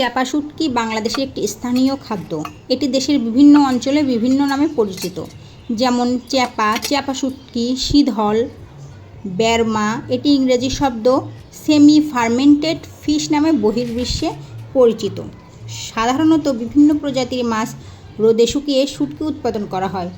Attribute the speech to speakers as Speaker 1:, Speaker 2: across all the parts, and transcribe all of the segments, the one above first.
Speaker 1: চ্যাপা শুটকি বাংলাদেশের একটি স্থানীয় খাদ্য। এটি দেশের বিভিন্ন অঞ্চলে বিভিন্ন নামে পরিচিত। যেমন চ্যাপা চ্যাপা শুটকি শীধল ব্যারমা এটি ইংরেজি শব্দ সেমি ফার্মেন্টেড ফিশ নামে বহির্বিশ্বে পরিচিত। সাধারণত বিভিন্ন প্রজাতির মাছ রোদে শুকিয়ে শুটকি উৎপাদন করা হয়।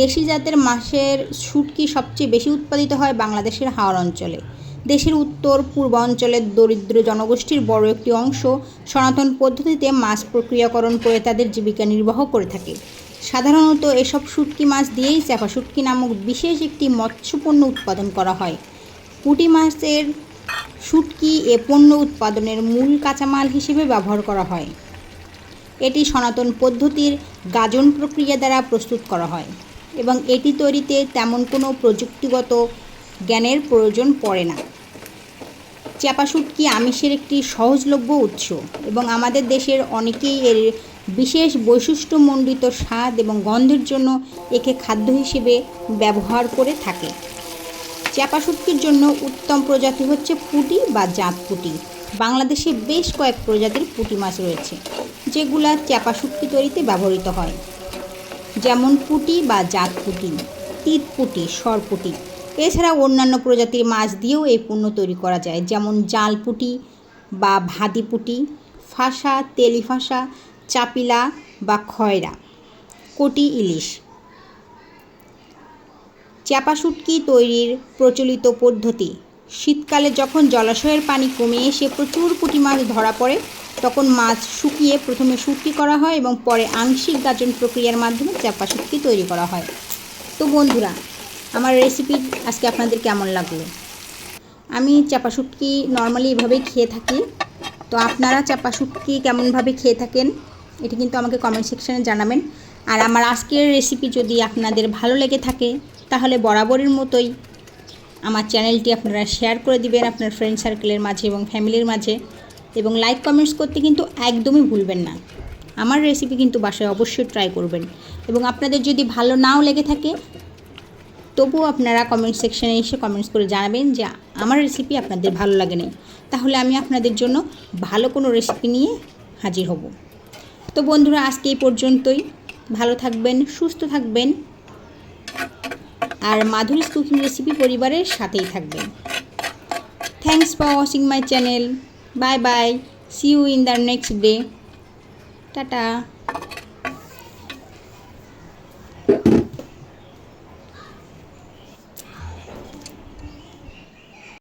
Speaker 1: দেশি জাতের মাছের শুটকি সবচেয়ে বেশি উৎপাদিত হয় বাংলাদেশের হাওড় অঞ্চলে। দেশের উত্তর, পূর্বাঞ্চলের দরিদ্র জনগোষ্ঠীর বড় একটি অংশ সনাতন পদ্ধতিতে মাছ প্রক্রিয়াকরণ করে তাদের জীবিকা নির্বাহ করে থাকে। সাধারণত এসব শুটকি মাছ দিয়েই চাপা শুটকি নামক বিশেষ একটি মৎস্যপণ্য উৎপাদন করা হয়। পুঁটি মাছের শুটকি এ পণ্য উৎপাদনের মূল কাঁচামাল হিসেবে ব্যবহার করা হয়। এটি সনাতন পদ্ধতির গাজন প্রক্রিয়া দ্বারা প্রস্তুত করা হয় এবং এটি তৈরিতে তেমন কোনো প্রযুক্তিগত জ্ঞানের প্রয়োজন পড়ে না। চাপা শুটকি আমিষের একটি সহজলভ্য উৎস এবং আমাদের দেশের অনেকেই এর বিশেষ বৈশিষ্ট্যমণ্ডিত স্বাদ এবং গন্ধের জন্য একে খাদ্য হিসেবে ব্যবহার করে থাকে। চাপা শুটকির জন্য উত্তম প্রজাতি হচ্ছে পুঁটি বা জাত পুটি। বাংলাদেশে বেশ কয়েক প্রজাতির পুঁটি মাছ রয়েছে, যেগুলা শুটকি তৈরিতে ব্যবহৃত হয়। যেমন পুঁটি বা জাত পুঁটি, তিত পুঁটি সরপুঁটি এছাড়া অন্যান্য প্রজাতির মাছ দিয়েও এই পণ্য তৈরি করা যায়, যেমন জাল পুঁটি বা ভাদি পুঁটি ফাঁসা তেলি ফাঁসা চাপিলা বা খয়রা। কোটি ইলিশ। চাপা শুটকি তৈরির প্রচলিত পদ্ধতি। শীতকালে যখন জলাশয়ের পানি কমে এসে প্রচুর পুঁটি মাছ ধরা পড়ে, তখন মাছ শুকিয়ে প্রথমে শুটকি করা হয় এবং পরে আংশিক গাজন প্রক্রিয়ার মাধ্যমে চাপা শুটকি তৈরি করা হয়। তো বন্ধুরা আমার রেসিপি আজকে আপনাদের কেমন লাগল? আমি চাপা শুটকি নর্মালি এভাবেই খেয়ে থাকি। তো আপনারা চাপা শুটকি কেমনভাবে খেয়ে থাকেন, এটি কিন্তু আমাকে কমেন্ট সেকশানে জানাবেন। আর আমার আজকের রেসিপি যদি আপনাদের ভালো লেগে থাকে, তাহলে বরাবরের মতোই আমার চ্যানেলটি আপনারা শেয়ার করে দিবেন আপনার ফ্রেন্ড সার্কেলের মাঝে এবং ফ্যামিলির মাঝে। এবং লাইক কমেন্টস করতে কিন্তু একদমই ভুলবেন না। আমার রেসিপি কিন্তু বাসায় অবশ্যই ট্রাই করবেন। এবং আপনাদের যদি ভালো নাও লেগে থাকে তবুও আপনারা কমেন্ট সেকশানে এসে কমেন্টস করে জানাবেন যে আমার রেসিপি আপনাদের ভালো লাগে নাই। তাহলে আমি আপনাদের জন্য ভালো কোনো রেসিপি নিয়ে হাজির হব। তো বন্ধুরা, আজকে এই পর্যন্তই। ভালো থাকবেন, সুস্থ থাকবেন। আর মাধুরীস কুকিং রেসিপি পরিবারের সাথেই থাকবেন। Thanks for watching my channel bye bye see you in the next day tata